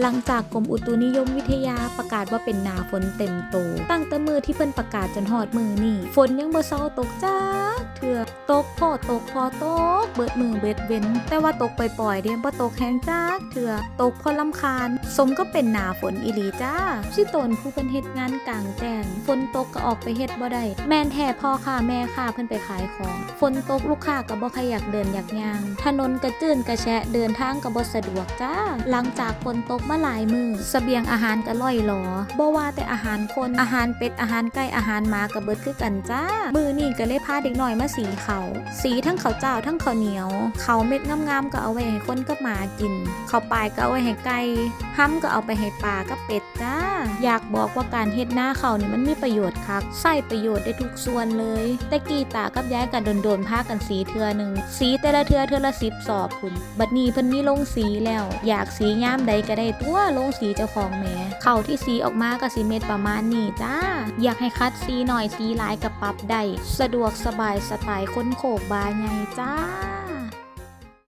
หลังจากกรมอุตุนิยมวิทยาประกาศว่าเป็นหนาฝนเต็มโตตั้งแต่มือที่เพิ่นประกาศจนหอดมือนี่ ฝนยังบ่เศร้าตกจ้าเถื่อ ตกพ่อตกพอตก เบิดมือเบิดเว้น แต่ว่าตกไปปล่อยๆเด้บ่ตกแห้งจ้าเถื่อตกพอลำคาญ สมก็เป็นหนาฝนอีหลีจ้าสิตนผู้เพิ่นเฮ็ดงานกลางแจ้งฝนตกก็ออกไปเฮ็ดบ่ได้แม่นแท้พ่อค่ะแม่ค่ะเพิ่นไปขายของฝนตกลูกค้าก็บ่ใครอยากเดินอยากย่าง ถนนกระจื้นกระแชะเดินทางก็บ่สะดวกจ้า หลังจากฝนตกมาหลายมือเสบียงอาหารก็ล่อยหลอบ่ว่าแต่อาหารคนอาหารเป็ดอาหารไก่อาหารหมาก็เบิดคือกันจ้า มือนี่ก็เลยพาเด็กน้อยมาสีเขาสีทั้งขาวเจ้าทั้งขาวเหนียว เขาเม็ดงามๆก็เอาไว้ให้คนกับหมากิน เขาปลายก็เอาไว้ให้ไก่ ห้ำก็เอาไปให้ปลากับเป็ดจ้า อยากบอกว่าการเฮ็ดหน้าเขานี่มันมีประโยชน์คักใส่ประโยชน์ได้ทุกส่วนเลย แต่กีตากับยายกันโดนๆพากันสีเทือหนึ่งสีแต่ละเทือเทือละสิบสอบคุณบัดนี้เพิ่นมีลงสีแล้ว อยากสียามใดก็ได้ตัวลงสีเจ้าของแหมเข่าที่สีออกมาก็สีเม็ดประมาณนี้จ้า อยากให้คัดสีหน่อยสีหลายกับปรับได้สะดวกสบายสไตล์คนโขกบาใหญ่จ้า